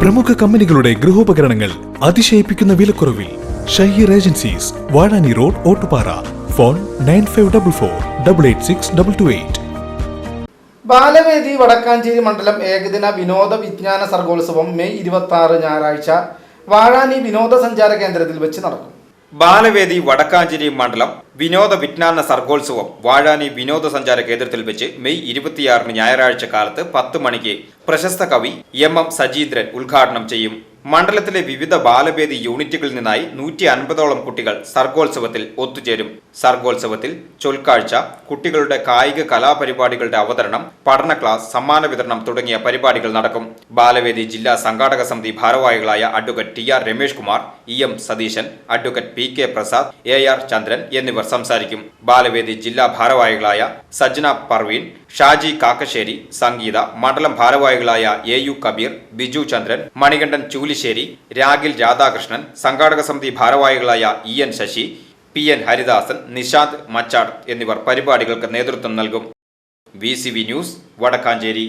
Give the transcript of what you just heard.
പ്രമുഖ കമ്പനികളുടെ ഗൃഹോപകരണങ്ങൾ അതിശയിപ്പിക്കുന്ന വിലക്കുറവിൽ Shaheer agencies Vazhani road Ottupara. Phone nine five double four double eight six double two eight. Balavedi Vadakkanchery മണ്ഡലം ഏകദിന വിനോദ വിജ്ഞാന സർഗോത്സവം മെയ് ഇരുപത്തി ആറ് ഞായറാഴ്ച വാഴാനി വിനോദസഞ്ചാര കേന്ദ്രത്തിൽ വെച്ച് നടക്കും. ബാലവേദി വടക്കാഞ്ചേരി മണ്ഡലം വിനോദ വിജ്ഞാന സർഗോത്സവം വാഴാനി വിനോദസഞ്ചാര കേന്ദ്രത്തിൽ വെച്ച് മെയ് ഇരുപത്തിയാറിന് ഞായറാഴ്ച കാലത്ത് പത്ത് മണിക്ക് പ്രശസ്ത കവി എം എം സജീന്ദ്രൻ ഉദ്ഘാടനം ചെയ്യും. മണ്ഡലത്തിലെ വിവിധ ബാലവേദി യൂണിറ്റുകളിൽ നിന്നായി നൂറ്റി അൻപതോളം കുട്ടികൾ സർഗോത്സവത്തിൽ ഒത്തുചേരും. സർഗോത്സവത്തിൽ ചൊൽക്കാഴ്ച കുട്ടികളുടെ കായിക കലാപരിപാടികളുടെ അവതരണം പഠന ക്ലാസ് സമ്മാന വിതരണം തുടങ്ങിയ പരിപാടികൾ നടക്കും. ബാലവേദി ജില്ലാ സംഘാടക സമിതി ഭാരവാഹികളായ advocate T R Ramesh Kumar E M Satheesan advocate P K Prasad A R Chandran എന്നിവർ സംസാരിക്കും. ബാലവേദി ജില്ലാ ഭാരവാഹികളായ സജ്ന പർവീൻ ഷാജി കാക്കശ്ശേരി സംഗീത മണ്ഡലം ഭാരവാഹികളായ എ യു കബീർ ബിജു ചന്ദ്രൻ മണികണ്ഠൻ ചൂലിശ്ശേരി രാഗിൽ രാധാകൃഷ്ണൻ സംഘാടക സമിതി ഭാരവാഹികളായ E N Sasi P N Haridasan Nishanth Machad എന്നിവർ പരിപാടികൾക്ക് നേതൃത്വം നൽകും. V news Vadakkanchery.